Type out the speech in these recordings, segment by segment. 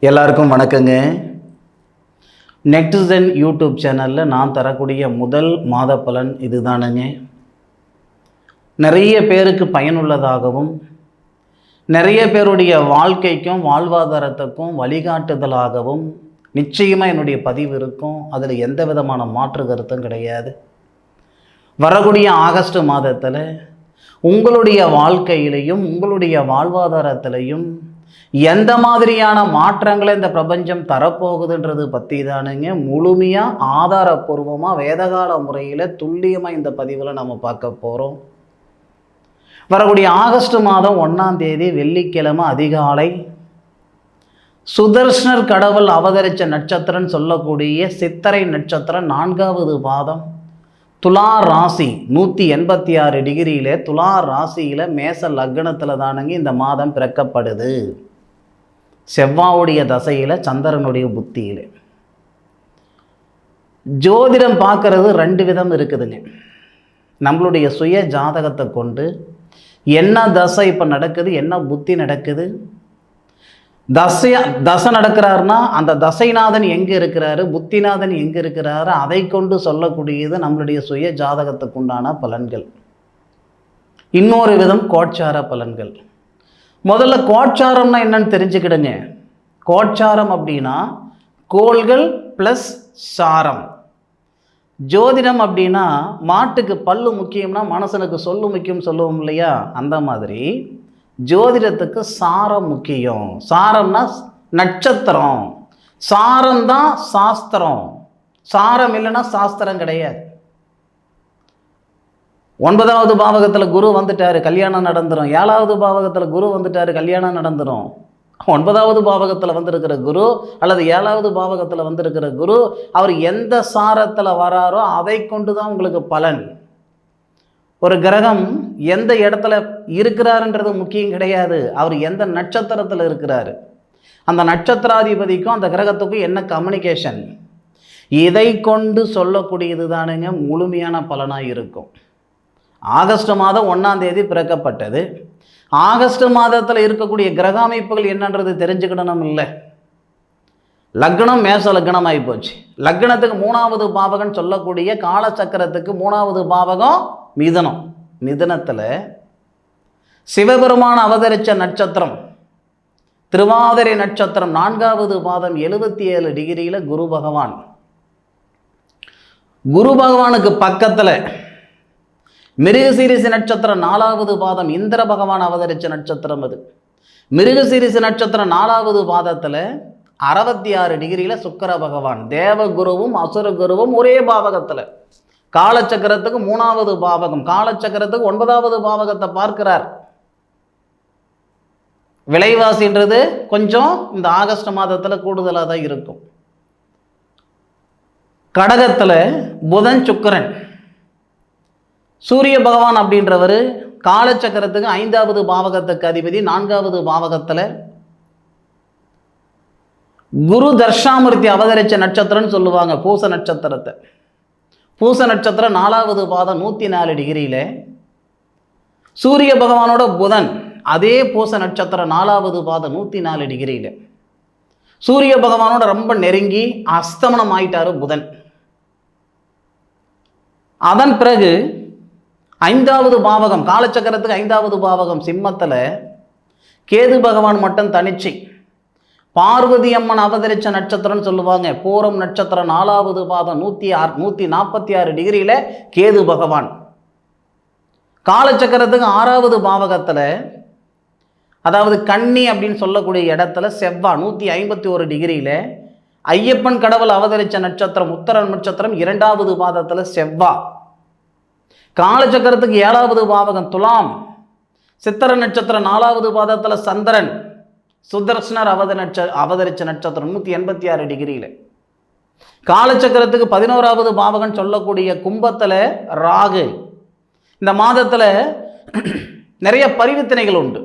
எல்லாருக்கும் வணக்கங்க. நெக்ஸ்டன் யூடியூப் சேனலில் நான் தரக்கூடிய முதல் மாத பலன் இதுதானுங்க. நிறைய பேருக்கு பயனுள்ளதாகவும் நிறைய பேருடைய வாழ்க்கைக்கும் வாழ்வாதாரத்துக்கும் வழிகாட்டுதலாகவும் நிச்சயமாக என்னுடைய பதிவு இருக்கும். அதில் எந்த விதமான மாற்று கருத்தும் கிடையாது. வரக்கூடிய ஆகஸ்ட் மாதத்தில் உங்களுடைய வாழ்க்கையிலையும் உங்களுடைய வாழ்வாதாரத்திலையும் எந்த மாதிரியான மாற்றங்களை இந்த பிரபஞ்சம் தரப்போகுதுன்றது பற்றி தானுங்க. முழுமையாக ஆதாரப்பூர்வமாக வேதகால முறையில் துல்லியமாக இந்த பதிவில் நம்ம பார்க்க போகிறோம் வரக்கூடிய ஆகஸ்ட் மாதம் ஒன்றாம் தேதி வெள்ளிக்கிழமை அதிகாலை சுதர்ஷனர் கடவுள் அவதரித்த நட்சத்திரம்னு சொல்லக்கூடிய சித்தரை நட்சத்திரம் நான்காவது பாதம். துலா ராசி நூற்றி எண்பத்தி ஆறு டிகிரியில் துலா ராசியில் மேச லக்னத்தில் தானுங்க இந்த மாதம் பிறக்கப்படுது. செவ்வாவுடைய தசையில் சந்திரனுடைய புத்தியில். ஜோதிடம் பார்க்கறது ரெண்டு விதம் இருக்குதுங்க. நம்மளுடைய சுய ஜாதகத்தை கொண்டு என்ன தசை இப்போ நடக்குது என்ன புத்தி நடக்குது தசையா தசை நடக்கிறாருன்னா அந்த தசைநாதன் எங்கே இருக்கிறாரு புத்திநாதன் எங்கே இருக்கிறாரு அதை கொண்டு சொல்லக்கூடியது நம்மளுடைய சுய ஜாதகத்துக்கு உண்டான பலன்கள். இன்னொரு விதம் கோட்சார பலன்கள். முதல்ல கோட்சாரம்னா என்னன்னு தெரிஞ்சுக்கிடுங்க. கோட்சாரம் அப்படின்னா கோள்கள் ப்ளஸ் சாரம். ஜோதிடம் அப்படின்னா மாட்டுக்கு பல்லு முக்கியம்னா மனசனுக்கு சொல்லு முக்கியம் சொல்லுவோம் இல்லையா? அந்த மாதிரி. ஜோதிடத்துக்கு சாரம் முக்கியம். சாரம்னா நட்சத்திரம். சாரம் தான் சாஸ்திரம். சாரம் இல்லைன்னா சாஸ்திரம் கிடையாது. ஒன்பதாவது பாவகத்தில் குரு வந்துட்டார் கல்யாணம் நடந்துடும் ஏழாவது பாவகத்தில் குரு வந்துட்டார் கல்யாணம் நடந்துடும் ஒன்பதாவது பாவகத்தில் வந்திருக்கிற குரு அல்லது ஏழாவது பாவகத்தில் வந்திருக்கிற குரு அவர் எந்த சாரத்தில் வராரோ அதை கொண்டு தான் உங்களுக்கு பலன். ஒரு கிரகம் எந்த இடத்துல இருக்கிறாருன்றது முக்கியம் கிடையாது. அவர் எந்த நட்சத்திரத்தில் இருக்கிறாரு? அந்த நட்சத்திராதிபதிக்கும் அந்த கிரகத்துக்கும் என்ன கம்யூனிகேஷன் இதை கொண்டு சொல்லக்கூடியது தானுங்க முழுமையான பலனாக இருக்கும். ஆகஸ்ட் மாதம் ஒன்றாம் தேதி பிறக்கப்பட்டது. ஆகஸ்ட் மாதத்தில் இருக்கக்கூடிய கிரக அமைப்புகள் என்னன்றது தெரிஞ்சுக்கிடணும் இல்லை லக்னம் மேச லக்னம் போச்சு. லக்னத்துக்கு மூணாவது பாவகம் சொல்லக்கூடிய காலச்சக்கரத்துக்கு மூணாவது பாவகம் மிதனம். மிதனத்தில் சிவபெருமான் அவதரித்த நட்சத்திரம் திருவாதிரை நட்சத்திரம் நான்காவது பாதம் எழுபத்தி ஏழு டிகிரியில் குரு பகவான். குரு பகவானுக்கு பக்கத்தில் மிருகசீரிசு நட்சத்திரம் நாலாவது பாதம் இந்திர பகவான் அவதரித்த நட்சத்திரம் அது. மிருகசீரிசு நட்சத்திரம் நாலாவது பாதத்தில் அறுபத்தி ஆறு டிகிரியில் சுக்கர பகவான். தேவகுருவும் அசுர குருவும் ஒரே பாவகத்தில். காலச்சக்கரத்துக்கு மூணாவது பாவகம். காலச்சக்கரத்துக்கு ஒன்பதாவது பாவகத்தை பார்க்கிறார். விலைவாசின்றது கொஞ்சம் இந்த ஆகஸ்ட் மாதத்தில் கூடுதலாக தான் இருக்கும். கடகத்தில் புதன் சுக்கரன். சூரிய பகவான் அப்படின்றவர் காலச்சக்கரத்துக்கு ஐந்தாவது பாவகத்துக்கு அதிபதி நான்காவது பாவகத்தில் குரு தர்ஷாமூர்த்தி அவதரிச்ச நட்சத்திரம்னு சொல்லுவாங்க பூச நட்சத்திரத்தை. பூச நட்சத்திரம் நாலாவது பாதம் நூற்றி நாலு டிகிரியில். சூரிய பகவானோட புதன் அதே பூச நட்சத்திரம் நாலாவது பாதம் நூற்றி நாலு டிகிரியில். சூரிய பகவானோட ரொம்ப நெருங்கி அஸ்தமனம் ஆயிட்டாரு புதன். அதன் பிறகு ஐந்தாவது பாவகம் காலச்சக்கரத்துக்கு ஐந்தாவது பாவகம் சிம்மத்தில் கேது பகவான் மட்டும் தனிச்சை. பார்வதி அம்மன் அவதரிச்ச நட்சத்திரம்னு சொல்லுவாங்க. பூரம் நட்சத்திரம் நாலாவது பாதம் நூற்றி ஆறு நூற்றி நாற்பத்தி ஆறு டிகிரியில் கேது பகவான். காலச்சக்கரத்துக்கு ஆறாவது பாவகத்தில் அதாவது கன்னி அப்படின்னு சொல்லக்கூடிய இடத்துல செவ்வா நூற்றி ஐம்பத்தி ஒரு டிகிரியில் ஐயப்பன் கடவுள் அவதரித்த நட்சத்திரம் உத்தர நட்சத்திரம் இரண்டாவது பாதத்தில் செவ்வா. காலச்சக்கரத்துக்கு ஏழாவது பாவகம் துலாம். சித்திர நட்சத்திரம் நாலாவது பாதத்தில் சந்திரன். சுதர்சனர் அவத நட்ச அவதரிச்ச நட்சத்திரம் நூற்றி எண்பத்தி ஆறு டிகிரியில். காலச்சக்கரத்துக்கு பதினோராவது பாவகன் சொல்லக்கூடிய கும்பத்தில் ராகு. இந்த மாதத்தில் நிறைய பரிவர்த்தனைகள் உண்டு.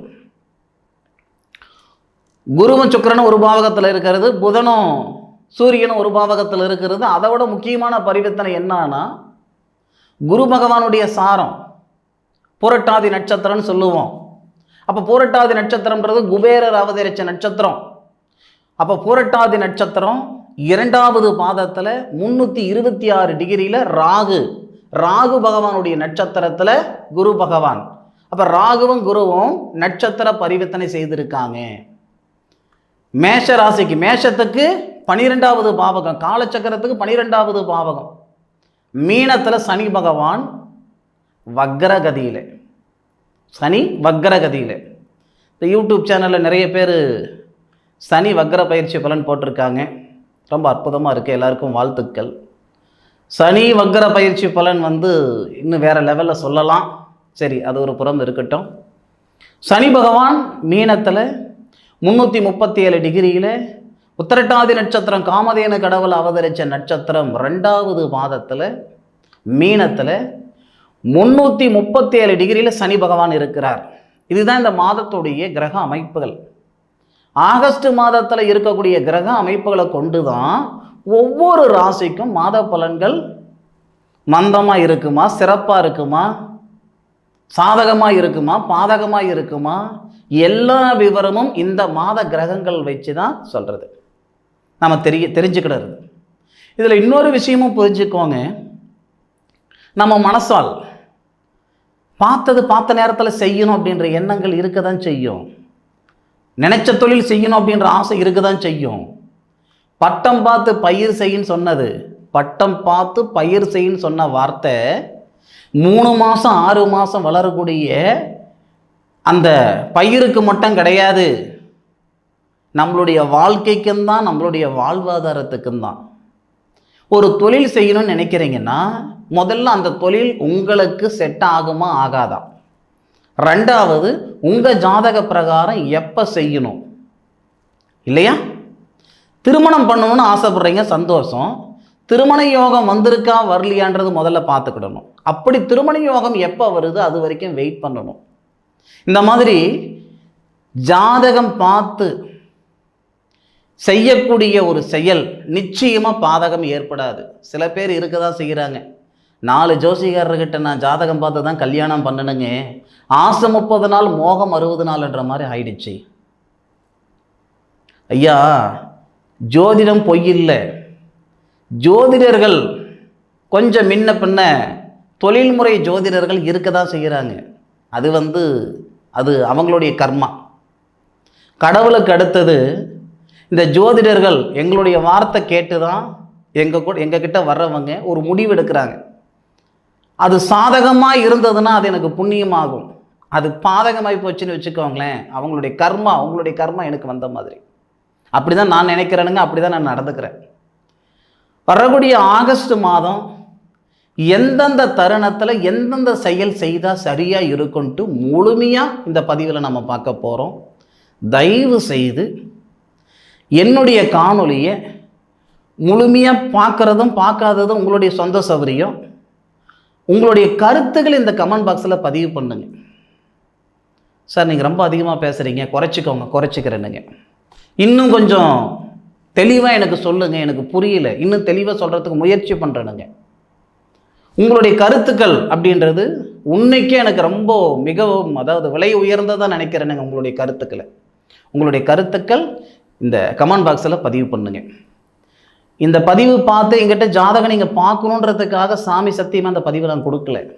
குருவும் சுக்கிரனும் ஒரு பாவகத்தில் இருக்கிறது புதனும் சூரியனும் ஒரு பாவகத்தில் இருக்கிறது. அதை விட முக்கியமான பரிவர்த்தனை என்னன்னா குரு பகவானுடைய சாரம் புரட்டாதி நட்சத்திரம்னு சொல்லுவோம். அப்போ பூரட்டாதி நட்சத்திரம்ன்றது குபேரர் அவதரிச்ச நட்சத்திரம். அப்போ பூரட்டாதி நட்சத்திரம் இரண்டாவது பாதத்தில் முந்நூற்றி இருபத்தி ஆறு டிகிரியில் ராகு. ராகு பகவானுடைய நட்சத்திரத்தில் குரு பகவான். அப்போ ராகுவும் குருவும் நட்சத்திர பரிவர்த்தனை செய்திருக்காங்க. மேஷ ராசிக்கு மேஷத்துக்கு பனிரெண்டாவது பாவகம் காலச்சக்கரத்துக்கு பனிரெண்டாவது பாவகம். மீனத்தில் சனி பகவான் வக்ரகதியில். சனி வக்ரகதியில். இந்த யூடியூப் சேனலில் நிறைய பேர் சனி வக்ர பயிற்சி பலன் போட்டிருக்காங்க. ரொம்ப அற்புதமாக இருக்குது எல்லாருக்கும் வாழ்த்துக்கள். சனி வக்ர பயிற்சி பலன் வந்து இன்னும் வேறு லெவலில் சொல்லலாம். சரி அது ஒரு புறம் இருக்கட்டும். சனி பகவான் மீனத்தில் முந்நூற்றி முப்பத்தி ஏழு டிகிரியில் உத்தரட்டாதி நட்சத்திரம் காமதேன கடவுள் அவதரித்த நட்சத்திரம் ரெண்டாவது மாதத்தில் மீனத்தில் முந்நூற்றி முப்பத்தி ஏழு டிகிரியில் சனி பகவான் இருக்கிறார். இதுதான் இந்த மாதத்துடைய கிரக அமைப்புகள். ஆகஸ்ட் மாதத்தில் இருக்கக்கூடிய கிரக அமைப்புகளை கொண்டு தான் ஒவ்வொரு ராசிக்கும் மாத பலன்கள் மந்தமாக இருக்குமா சிறப்பாக இருக்குமா சாதகமாக இருக்குமா பாதகமாக இருக்குமா எல்லா விவரமும் இந்த மாத கிரகங்கள் வச்சு தான் சொல்கிறது நம்ம தெரிய தெரிஞ்சுக்கிடறது. இதில் இன்னொரு விஷயமும் புரிஞ்சுக்கோங்க. நம்ம மனசால் பார்த்தது பார்த்த நேரத்தில் செய்யணும் அப்படின்ற எண்ணங்கள் இருக்க தான் செய்யும். நினைச்ச தொழில் செய்யணும் அப்படின்ற ஆசை இருக்க தான் செய்யும். பட்டம் பார்த்து பயிர் செய்யின்னு சொன்னது. பட்டம் பார்த்து பயிர் செய்யின்னு சொன்ன வார்த்தை மூணு மாதம் ஆறு மாதம் வளரக்கூடிய அந்த பயிருக்கு மட்டும் கிடையாது. நம்மளுடைய வாழ்க்கைக்கும் தான் நம்மளுடைய வாழ்வாதாரத்துக்கும் தான். ஒரு தொழில் செய்யணும்னு நினைக்கிறீங்கன்னா முதல்ல அந்த தொழில் உங்களுக்கு செட் ஆகுமா ஆகாதா? ரெண்டாவது உங்கள் ஜாதக பிரகாரம் எப்போ செய்யணும்? இல்லையா? திருமணம் பண்ணணும்னு ஆசைப்படுறீங்க சந்தோஷம். திருமண யோகம் வந்திருக்கா வரலையான்றது முதல்ல பார்த்துக்கிடணும். அப்படி திருமண யோகம் எப்போ வருது அது வரைக்கும் வெயிட் பண்ணணும். இந்த மாதிரி ஜாதகம் பார்த்து செய்யக்கூடிய ஒரு செயல் நிச்சயமாக பாதகம் ஏற்படாது. சில பேர் இருக்க தான் செய்கிறாங்க நாலு ஜோசிகாரர்கிட்ட நான் ஜாதகம் பார்த்து தான் கல்யாணம் பண்ணணுங்க ஆசை முப்பது நாள் மோகம் அறுபது நாள்ன்ற மாதிரி ஆயிடுச்சு. ஐயா ஜோதிடம் பொய்யில்லை ஜோதிடர்கள் கொஞ்சம் முன்ன பின்ன தொழில்முறை ஜோதிடர்கள் இருக்க தான் செய்கிறாங்க அது வந்து அது அவங்களுடைய கர்மா. கடவுளுக்கு அடுத்தது இந்த ஜோதிடர்கள் எங்களுடைய வார்த்தை கேட்டு தான் எங்கள் கூட எங்ககிட்ட வர்றவங்க ஒரு முடிவு எடுக்கிறாங்க. அது சாதகமாக இருந்ததுன்னா அது எனக்கு புண்ணியமாகும். அது பாதகமாகி போச்சுன்னு வச்சுக்கோங்களேன் அவங்களுடைய கர்மா அவங்களுடைய கர்மா எனக்கு வந்த மாதிரி. அப்படி தான் நான் நினைக்கிறேனுங்க அப்படி தான் நான் நடந்துக்கிறேன். வரக்கூடிய ஆகஸ்ட் மாதம் எந்தெந்த தருணத்தில் எந்தெந்த செயல் செய்தால் சரியாக இருக்குன்ட்டு முழுமையாக இந்த பதிவில் நம்ம பார்க்க போகிறோம் தயவு செய்து என்னுடைய காணொளியை முழுமையாக பார்க்குறதும் பார்க்காததும் உங்களுடைய சொந்த சௌகரியம். உங்களுடைய கருத்துக்கள் இந்த கமெண்ட் பாக்ஸில் பதிவு பண்ணுங்க. சார் நீங்கள் ரொம்ப அதிகமாக பேசுகிறீங்க குறைச்சிக்கோங்க குறைச்சிக்கிறேனுங்க. இன்னும் கொஞ்சம் தெளிவாக எனக்கு சொல்லுங்கள் எனக்கு புரியல. இன்னும் தெளிவாக சொல்கிறதுக்கு முயற்சி பண்ணுறேனுங்க உங்களுடைய கருத்துக்கள் அப்படின்றது உன்னைக்கே எனக்கு ரொம்ப மிகவும் அதாவது விலை உயர்ந்ததாக நினைக்கிறேனுங்க உங்களுடைய கருத்துக்களை. உங்களுடைய கருத்துக்கள் இந்த கமெண்ட் பாக்ஸில் பதிவு பண்ணுங்க. இந்த பதிவு பார்த்து எங்கிட்ட ஜாதகம் நீங்கள் பார்க்கணுன்றதுக்காக சாமி சத்தியமாக அந்த பதிவை நான் கொடுக்கல.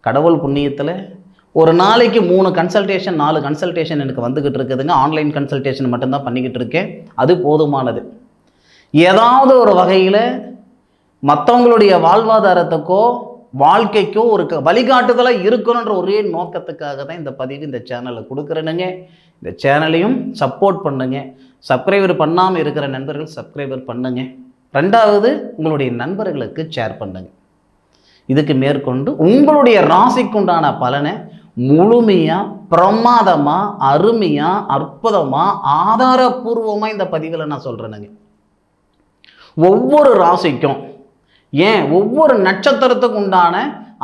கடவுள் புண்ணியத்தில் ஒரு நாளைக்கு மூணு கன்சல்டேஷன் நாலு கன்சல்டேஷன் எனக்கு வந்துக்கிட்டு இருக்குதுங்க. ஆன்லைன் கன்சல்டேஷன் மட்டும்தான் பண்ணிக்கிட்டு இருக்கேன். அது போதுமானது. ஏதாவது ஒரு வகையில் மற்றவங்களுடைய வாழ்வாதாரத்துக்கோ வாழ்க்கைக்கோ ஒரு க- வழிகாட்டுதலாக இருக்கணுன்ற ஒரே நோக்கத்துக்காக தான் இந்த பதிவு இந்த சேனலில் கொடுக்குறேனுங்க. இந்த சேனலையும் சப்போர்ட் பண்ணுங்க. சப்ஸ்கிரைபர் பண்ணாமல் இருக்கிற நண்பர்கள் சப்ஸ்கிரைபர் பண்ணுங்க. ரெண்டாவது உங்களுடைய நண்பர்களுக்கு ஷேர் பண்ணுங்க. இதுக்கு மேற்கொண்டு உங்களுடைய ராசிக்குண்டான பலனை முழுமையாக பிரமாதமாக அருமையாக அற்புதமாக ஆதாரபூர்வமாக இந்த பதிவில் நான் சொல்கிறேனுங்க ஒவ்வொரு ராசிக்கும் ஏன் ஒவ்வொரு நட்சத்திரத்துக்கு உண்டான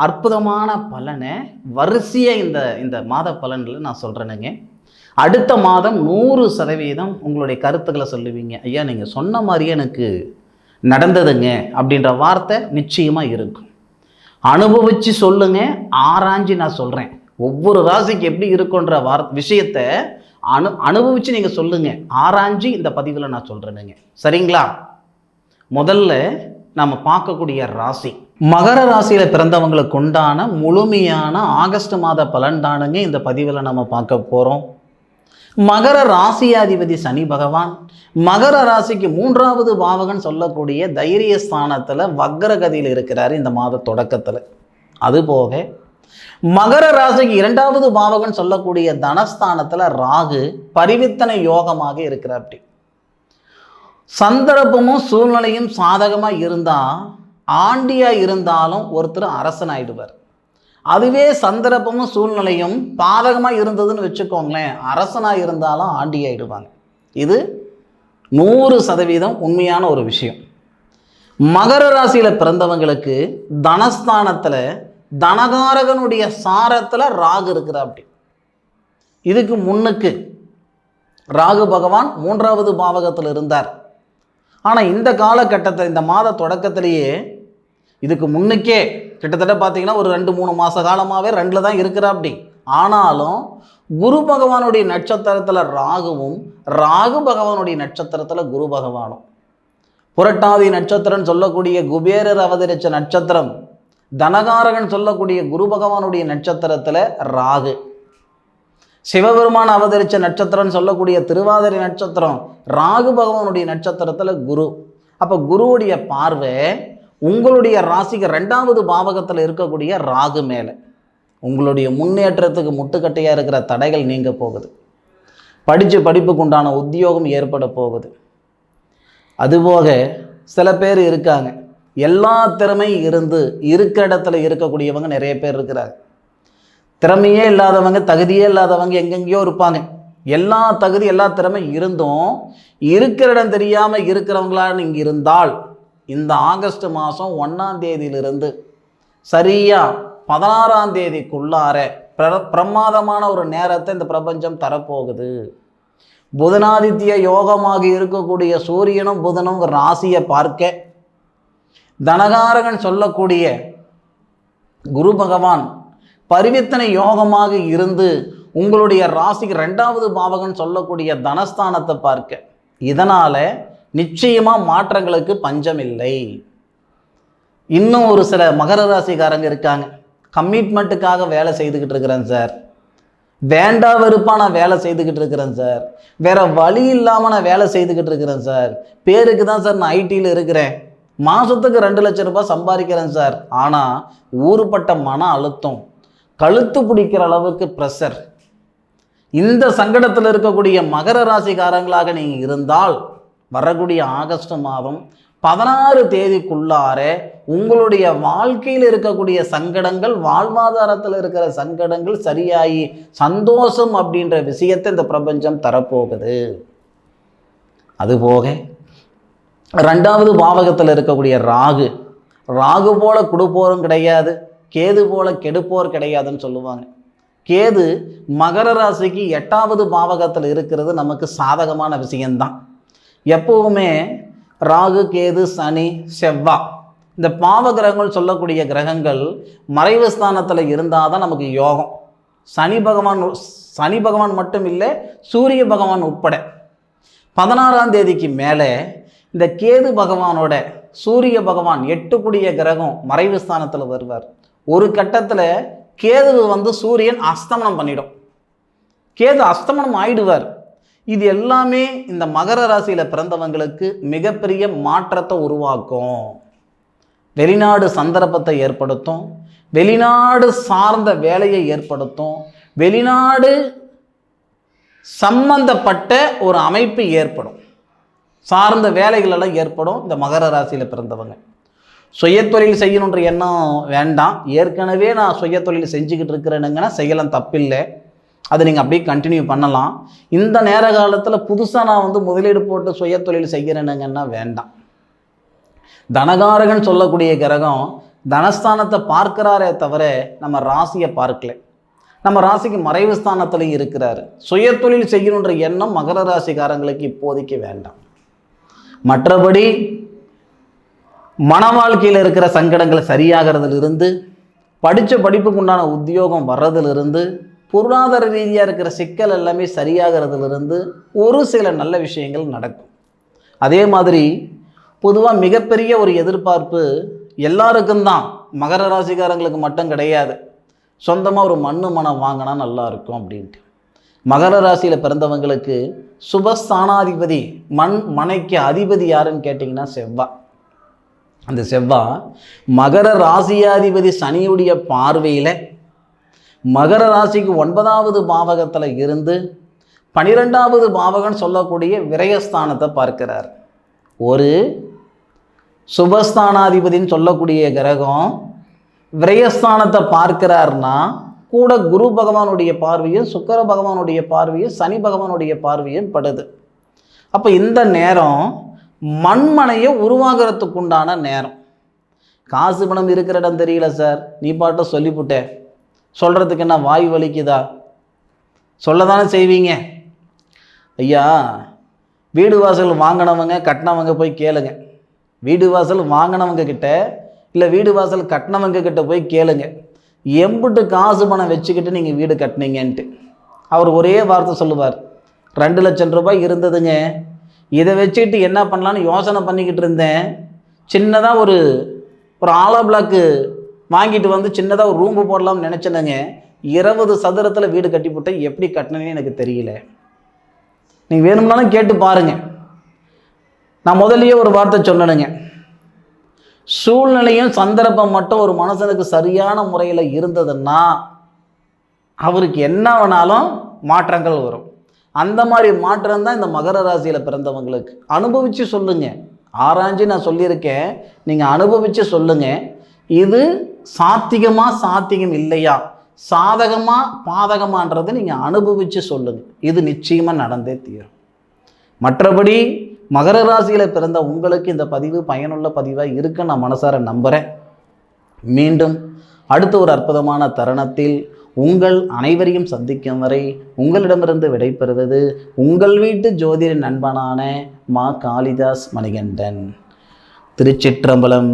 அற்புதமான பலனை வரிசையாக இந்த இந்த மாத பலன்களை நான் சொல்கிறேனுங்க அடுத்த மாதம் நூறு சதவீதம் உங்களுடைய கருத்துக்களை சொல்லுவீங்க. ஐயா நீங்கள் சொன்ன மாதிரியே எனக்கு நடந்ததுங்க அப்படின்ற வார்த்தை நிச்சயமாக இருக்கும். அனுபவித்து சொல்லுங்க ஆராய்ஞ்சு நான் சொல்கிறேன் ஒவ்வொரு ராசிக்கு எப்படி இருக்குன்ற வார் விஷயத்தை அனு அனுபவித்து நீங்கள் சொல்லுங்கள் ஆராய்ஞ்சு இந்த பதிவில் நான் சொல்கிறேனுங்க சரிங்களா? முதல்ல நம்ம பார்க்கக்கூடிய ராசி. மகர ராசியில் பிறந்தவங்களுக்கு உண்டான முழுமையான ஆகஸ்ட் மாத பலன்தானுங்க இந்த பதிவில் நம்ம பார்க்க போகிறோம் மகர ராசியாதிபதி சனி பகவான். மகர ராசிக்கு மூன்றாவது பாவகன் சொல்லக்கூடிய தைரிய ஸ்தானத்தில் வக்ரகதியில் இருக்கிறார் இந்த மாத தொடக்கத்தில். அதுபோக மகர ராசிக்கு இரண்டாவது பாவகன் சொல்லக்கூடிய தனஸ்தானத்தில் ராகு பரிவித்தனை யோகமாக இருக்கிறார் அப்படி. சந்தர்ப்பமும் சூழ்நிலையும் சாதகமாக இருந்தால் ஆண்டியாக இருந்தாலும் ஒருத்தர் அரசனாயிடுவார். அதுவே சந்தர்ப்பமும் சூழ்நிலையும் பாதகமாக இருந்ததுன்னு வச்சுக்கோங்களேன். அரசனாக இருந்தாலும் ஆண்டி ஆகிடுவாங்க இது நூறு சதவீதம் உண்மையான ஒரு விஷயம். மகர ராசியில் பிறந்தவங்களுக்கு தனஸ்தானத்தில் தனகாரகனுடைய சாரத்தில் ராகு இருக்கிற அப்படி இதுக்கு முன்னுக்கு ராகு பகவான் மூன்றாவது பாவகத்தில் இருந்தார். ஆனால் இந்த காலகட்டத்தில் இந்த மாத தொடக்கத்திலேயே இதுக்கு முன்னுக்கே கிட்டத்தட்ட பார்த்தீங்கன்னா ஒரு ரெண்டு மூணு மாத காலமாகவே ரெண்டில் தான் இருக்கிறாப்டி. ஆனாலும் குரு பகவானுடைய நட்சத்திரத்தில் ராகுவும் ராகு பகவானுடைய நட்சத்திரத்தில் குரு பகவானும். புரட்டாதி நட்சத்திரம் சொல்லக்கூடிய குபேரர் அவதரித்த நட்சத்திரம் தனகாரகன் சொல்லக்கூடிய குரு பகவானுடைய நட்சத்திரத்தில் ராகு. சிவபெருமான் அவதரித்த நட்சத்திரம்னு சொல்லக்கூடிய திருவாதிரை நட்சத்திரம் ராகு பகவானுடைய நட்சத்திரத்தில் குரு. அப்போ குருவுடைய பார்வை உங்களுடைய ராசிக்கு ரெண்டாவது பாவகத்தில் இருக்கக்கூடிய ராகு மேலே உங்களுடைய முன்னேற்றத்துக்கு முட்டுக்கட்டையாக இருக்கிற தடைகள் நீங்க போகுது. படித்த படிப்புக்கு உண்டான உத்தியோகம் ஏற்பட போகுது. அதுபோக சில பேர் இருக்காங்க. எல்லா திறமையும் இருந்து இருக்கிற இடத்துல இருக்கக்கூடியவங்க நிறைய பேர் இருக்கிறாங்க. திறமையே இல்லாதவங்க தகுதியே இல்லாதவங்க எங்கெங்கேயோ இருப்பாங்க. எல்லா தகுதி எல்லா திறமை இருந்தும் இருக்கிற இடம் தெரியாமல் இருக்கிறவங்களான்னு இங்கே இருந்தால் இந்த ஆகஸ்ட் மாதம் ஒன்றாம் தேதியிலிருந்து சரியாக பதினாறாம் தேதிக்குள்ளார பிர பிரமாதமான ஒரு நேரத்தை இந்த பிரபஞ்சம் தரப்போகுது. புதனாதித்ய யோகமாக இருக்கக்கூடிய சூரியனும் புதனும் ராசியை பார்க்க தனகாரகன் சொல்லக்கூடிய குரு பகவான் பரிவித்தனை யோகமாக இருந்து உங்களுடைய ராசிக்கு ரெண்டாவது பாவகன் சொல்லக்கூடிய தனஸ்தானத்தை பார்க்க. இதனால் நிச்சயமாக மாற்றங்களுக்கு பஞ்சம் இல்லை இன்னும் ஒரு சில மகர ராசிக்காரங்க இருக்காங்க. கமிட்மெண்ட்டுக்காக வேலை செய்துக்கிட்டு இருக்கிறேன் சார் வேண்டா வெறுப்பாக நான் வேலை செய்துக்கிட்டு இருக்கிறேன் சார் வேற வழி இல்லாமல் நான் வேலை செய்துக்கிட்டு இருக்கிறேன் சார் பேருக்கு தான் சார் நான் ஐடியில் இருக்கிறேன். மாதத்துக்கு ரெண்டு லட்சம் ரூபாய் சம்பாதிக்கிறேன் சார் ஆனால் ஊறுபட்ட மன அழுத்தம் கழுத்து பிடிக்கிற அளவுக்கு ப்ரெஷர் இந்த சங்கடத்தில் இருக்கக்கூடிய மகர ராசிக்காரங்களாக நீங்கள் இருந்தால் வரக்கூடிய ஆகஸ்ட் மாதம் பதினாறு தேதிக்குள்ளார உங்களுடைய வாழ்க்கையில் இருக்கக்கூடிய சங்கடங்கள் வாழ்வாதாரத்தில் இருக்கிற சங்கடங்கள் சரியாகி சந்தோஷம் அப்படின்ற விஷயத்தை இந்த பிரபஞ்சம் தரப்போகுது. அதுபோக ரெண்டாவது பாவகத்தில் இருக்கக்கூடிய ராகு ராகு போல கொடுப்போரும் கிடையாது கேது போல கெடுப்போர் கிடையாதுன்னு சொல்லுவாங்க. கேது மகர ராசிக்கு எட்டாவது பாவகத்தில் இருக்கிறது நமக்கு சாதகமான விஷயம்தான். எப்பவுமே ராகு கேது சனி செவ்வா இந்த பாவ கிரகங்கள் சொல்லக்கூடிய கிரகங்கள் மறைவு ஸ்தானத்தில் இருந்தால் தான் நமக்கு யோகம். சனி பகவான் சனி பகவான் மட்டும் இல்லை சூரிய பகவான் உட்பட. பதினாறாம் தேதிக்கு மேலே இந்த கேது பகவானோட சூரிய பகவான் எட்டுக்குடிய கிரகம் மறைவு ஸ்தானத்தில் வருவார். ஒரு கட்டத்தில் கேது வந்து சூரியன் அஸ்தமனம் பண்ணிடும். கேது அஸ்தமனம் ஆயிடுவார். இது எல்லாமே இந்த மகர ராசியில் பிறந்தவங்களுக்கு மிகப்பெரிய மாற்றத்தை உருவாக்கும். வெளிநாடு சந்தர்ப்பத்தை ஏற்படுத்தும். வெளிநாடு சார்ந்த வேலையை ஏற்படுத்தும். வெளிநாடு சம்பந்தப்பட்ட ஒரு அமைப்பு ஏற்படும். சார்ந்த வேலைகளெல்லாம் ஏற்படும் இந்த மகர ராசியில் பிறந்தவங்க. சுயத்தொழில் செய்யணுன்ற எண்ணம் வேண்டாம். ஏற்கனவே நான் சுயத்தொழில் செஞ்சுக்கிட்டு இருக்கிறேனுங்கன்னா செய்யலாம் தப்பில்லை. அதை நீங்கள் அப்படியே கண்டினியூ பண்ணலாம். இந்த நேர காலத்தில் புதுசாக நான் வந்து முதலீடு போட்டு சுயத்தொழில் செய்கிறேனுங்கன்னா வேண்டாம். தனகாரகன் சொல்லக்கூடிய கிரகம் தனஸ்தானத்தை பார்க்கிறாரே தவிர நம்ம ராசியை பார்க்கல. நம்ம ராசிக்கு மறைவு ஸ்தானத்துலையும் சுய சுயத்தொழில் செய்யணுன்ற எண்ணம் மகர ராசிக்காரங்களுக்கு இப்போதைக்கு வேண்டாம். மற்றபடி மன வாழ்க்கையில் இருக்கிற சங்கடங்கள் சரியாகிறதுலிருந்து படித்த படிப்புக்கு உண்டான உத்தியோகம் வர்றதுலேருந்து பொருளாதார ரீதியாக இருக்கிற சிக்கல் எல்லாமே சரியாகிறதுலேருந்து ஒரு சில நல்ல விஷயங்கள் நடக்கும். அதே மாதிரி பொதுவாக மிகப்பெரிய ஒரு எதிர்பார்ப்பு எல்லாருக்கும் தான். மகர ராசிக்காரங்களுக்கு மட்டும் கிடையாது. சொந்தமாக ஒரு மண்ணு மனம் வாங்கினா நல்லா இருக்கும் அப்படின்ட்டு. மகர ராசியில் பிறந்தவங்களுக்கு சுபஸ்தானாதிபதி மண் மனைக்கு அதிபதி யாருன்னு கேட்டிங்கன்னா செவ்வாய் அந்த செவ்வாய் மகர ராசியாதிபதி சனியுடைய பார்வையில் மகர ராசிக்கு ஒன்பதாவது பாவகத்தில் இருந்து பனிரெண்டாவது பாவகன் சொல்லக்கூடிய விரயஸ்தானத்தை பார்க்கிறார். ஒரு சுபஸ்தானாதிபதின்னு சொல்லக்கூடிய கிரகம் விரயஸ்தானத்தை பார்க்கிறார்னா கூட குரு பகவானுடைய பார்வையும் சுக்கர பகவானுடைய பார்வையும் சனி பகவானுடைய பார்வையும் படுது. அப்போ இந்த நேரம் மண்மனையை உருவாகிறதுக்கு உண்டான நேரம். காசு பணம் இருக்கிற இடம் தெரியல சார். நீ பாட்ட சொல்லிவிட்டேன் சொல்கிறதுக்கு என்ன வாய் வலிக்குதா? சொல்ல தானே செய்வீங்க. ஐயா வீடு வாசல் வாங்கினவங்க கட்டினவங்க போய் கேளுங்க. வீடு வாசல் வாங்கினவங்க கிட்ட இல்லை வீடு வாசல் கட்டினவங்க கிட்ட போய் கேளுங்க. எம்பிட்டு காசு பணம் வச்சுக்கிட்டு நீங்கள் வீடு கட்டினீங்கன்ட்டு. அவர் ஒரே வார்த்தை சொல்லுவார். ரெண்டு லட்சம் ரூபாய் இருந்ததுங்க. இதை வச்சுக்கிட்டு என்ன பண்ணலான்னு யோசனை பண்ணிக்கிட்டு இருந்தேன். சின்னதாக ஒரு ஒரு ஆலா பிளாக்கு வாங்கிட்டு வந்து சின்னதாக ஒரு ரூம்பு போடலாம்னு நினச்சேனுங்க. இருபது சதுரத்தில் வீடு கட்டி போட்டேன். எப்படி கட்டினேன்னு எனக்கு தெரியல. நீங்கள் வேணும்னாலும் கேட்டு பாருங்கள் நான் முதல்லையே ஒரு வார்த்தை சொன்னேனுங்க. சூழ்நிலையும் சந்தர்ப்பம் மட்டும் ஒரு மனுஷனுக்கு சரியான முறையில் இருந்ததுன்னா அவருக்கு என்ன வேணாலும் மாற்றங்கள் வரும். அந்த மாதிரி மாற்றம் தான் இந்த மகர ராசியில் பிறந்தவங்களுக்கு. அனுபவித்து சொல்லுங்கள் ஆராய்ஞ்சு நான் சொல்லியிருக்கேன். நீங்கள் அனுபவித்து சொல்லுங்கள் இது சாத்திகமா சாத்திகம் இல்லையா? சாதகமா பாதகமான்றது நீங்கள் அனுபவித்து சொல்லுங்க. இது நிச்சயமாக நடந்தே தீரும். மற்றபடி மகர ராசியில் பிறந்த உங்களுக்கு இந்த பதிவு பயனுள்ள பதிவாக இருக்குன்னு நான் மனசார நம்புகிறேன் மீண்டும் அடுத்த ஒரு அற்புதமான தருணத்தில் உங்கள் அனைவரையும் சந்திக்கும் வரை உங்களிடமிருந்து விடைபெறுவது உங்கள் வீட்டு ஜோதிட நண்பனான மா காளிதாஸ் மணிகண்டன். திருச்சிற்றம்பலம்